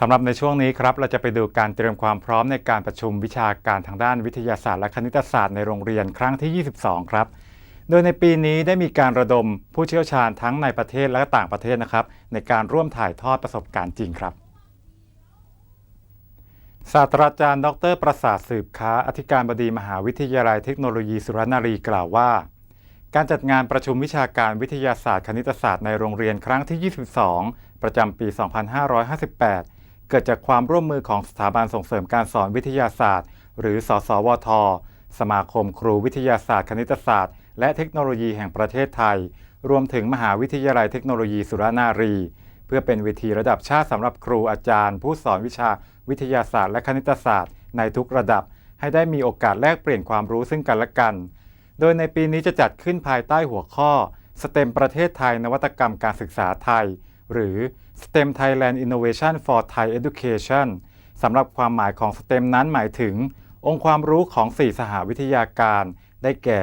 สำหรับในช่วงนี้ครับเราจะไปดูการเตรียมความพร้อมในการประชุมวิชาการทางด้านวิทยาศาสตร์และคณิตศาสตร์ในโรงเรียนครั้งที่ 22 ครับ โดยในปีนี้ได้มีการระดมผู้เชี่ยวชาญทั้งในประเทศและต่างประเทศนะครับ ในการร่วมถ่ายทอดประสบการณ์จริงครับศาสตราจารย์ ดร ประสาทสืบค้า อธิการบดีมหาวิทยาลัยเทคโนโลยีสุรนารีกล่าวว่า การจัดงานประชุมวิชาการวิทยาศาสตร์คณิตศาสตร์ในโรงเรียนครั้งที่ 22 ประจำปี 2558 เกิดจากความร่วมมือของสถาบันส่งเสริมการสอนวิทยาศาสตร์ หรือสสวท สมาคมครูวิทยาศาสตร์ คณิตศาสตร์ และเทคโนโลยีแห่งประเทศไทย รวมถึงมหาวิทยาลัยเทคโนโลยีสุรนารี เพื่อเป็นเวทีระดับชาติสำหรับครูอาจารย์ ผู้สอนวิชาวิทยาศาสตร์ และคณิตศาสตร์ ในทุกระดับ ให้ได้มีโอกาสแลกเปลี่ยนความรู้ซึ่งกันและกัน โดยในปีนี้จะจัดขึ้นภายใต้หัวข้อ STEM ประเทศไทยนวัตกรรมการศึกษาไทย หรือ STEM Thailand Innovation for Thai Education สำหรับความหมายของ STEM นั้นหมายถึง องค์ความรู้ของ 4 สหวิทยาการ ได้แก่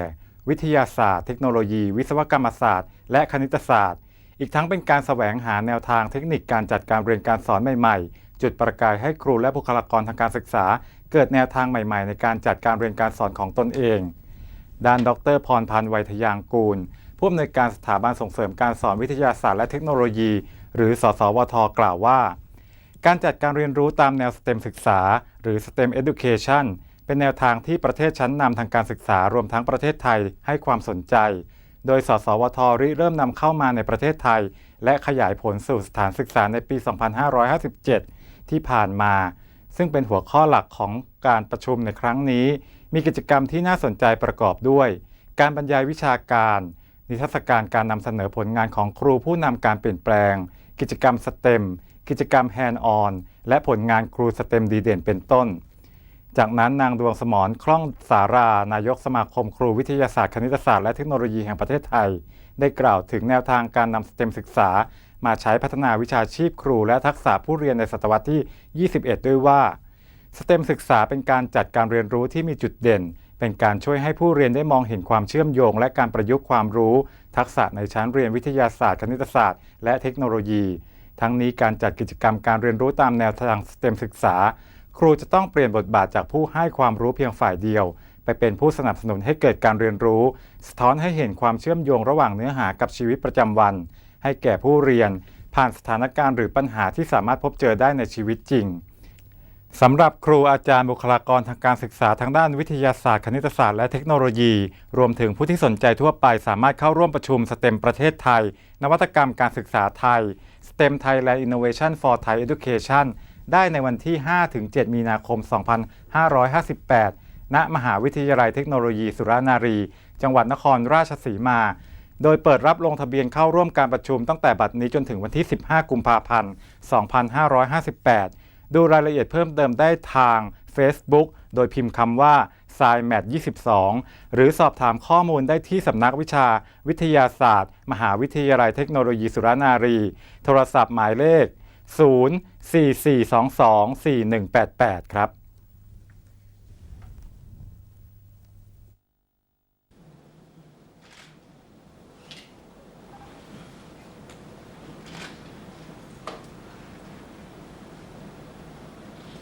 วิทยาศาสตร์ เทคโนโลยี วิศวกรรมศาสตร์ และคณิตศาสตร์ อีกทั้งเป็นการแสวงหาแนวทางเทคนิคการจัดการเรียนการสอนใหม่ๆ จุดประกายให้ครูและบุคลากรทางการศึกษา เกิดแนวทางใหม่ ๆ ในการจัดการเรียนการสอนของตนเองด้านดร พรพันธ์ไวยทยางกูล ผู้อำนวยการสถาบันส่งเสริมการสอนวิทยาศาสตร์และเทคโนโลยี หรือ สสวท กล่าวว่า การจัดการเรียนรู้ตามแนว STEM ศึกษา หรือ STEM Education เป็นแนวทางที่ประเทศชั้นนำทางการศึกษารวมทั้งประเทศไทยให้ความสนใจ โดย สสวท ริเริ่มนำเข้ามาในประเทศไทย และขยายผลสู่สถานศึกษาในปี 2557 ที่ผ่านมา ซึ่งเป็นหัวข้อหลักของการประชุมในครั้งนี้ มีกิจกรรมที่น่าสนใจประกอบด้วย การบรรยายวิชาการ นิทรรศการการนำเสนอผลงานของครูผู้นำการเปลี่ยนแปลง กิจกรรมสเต็มกิจกรรมแฮนด์ออนและผลงานครูสเต็มดีเด่นเป็นต้น จากนั้นนางดวงสมรคล่องสารานายกสมาคมครูวิทยาศาสตร์คณิตศาสตร์และเทคโนโลยีแห่งประเทศไทย ได้กล่าวถึงแนวทางการนำสเต็มศึกษา มาใช้พัฒนาวิชาชีพครูและทักษะผู้เรียนในศตวรรษที่ 21 ด้วยว่าสเต็มศึกษาเป็นการจัดการเรียนรู้ที่มีจุดเด่น เป็นการช่วยให้ผู้เรียนได้มองเห็นความเชื่อมโยง และการประยุกต์ความรู้ ทักษะในชั้นเรียนวิทยาศาสตร์ คณิตศาสตร์ และเทคโนโลยี ทั้งนี้การจัดกิจกรรมการเรียนรู้ตามแนวทางสเต็มศึกษา ครูจะต้องเปลี่ยนบทบาทจากผู้ให้ความรู้เพียงฝ่ายเดียว ไปเป็นผู้สนับสนุนให้เกิดการเรียนรู้ สะท้อนให้เห็นความเชื่อมโยงระหว่างเนื้อหากับชีวิตประจำวัน ให้แก่ผู้เรียน ผ่านสถานการณ์หรือปัญหาที่สามารถพบเจอได้ในชีวิตจริง สำหรับครูอาจารย์บุคลากรทางการศึกษาทางด้านวิทยาศาสตร์ คณิตศาสตร์และเทคโนโลยี รวมถึงผู้ที่สนใจทั่วไปสามารถเข้าร่วมประชุมสเต็มประเทศไทย นวัตกรรมการศึกษาไทย STEM Thailand Innovation for Thai Education ได้ในวันที่ 5-7 มีนาคม 2558 ณ มหาวิทยาลัยเทคโนโลยีสุรานารี จังหวัดนครราชสีมา โดยเปิดรับลงทะเบียนเข้าร่วมการประชุมตั้งแต่บัดนี้จนถึงวันที่ 15 กุมภาพันธ์ 2558 ดูรายละเอียดเพิ่มเติมได้ทาง Facebook โดยพิมพ์คำว่า s c i m a t 22 หรือสอบถามข้อมูลได้ที่สำนักวิชาวิทยาศาสตร์ มหาวิทยาลัยเทคโนโลยีสุรนารี โทรศัพท์หมายเลข 044224188 ครับ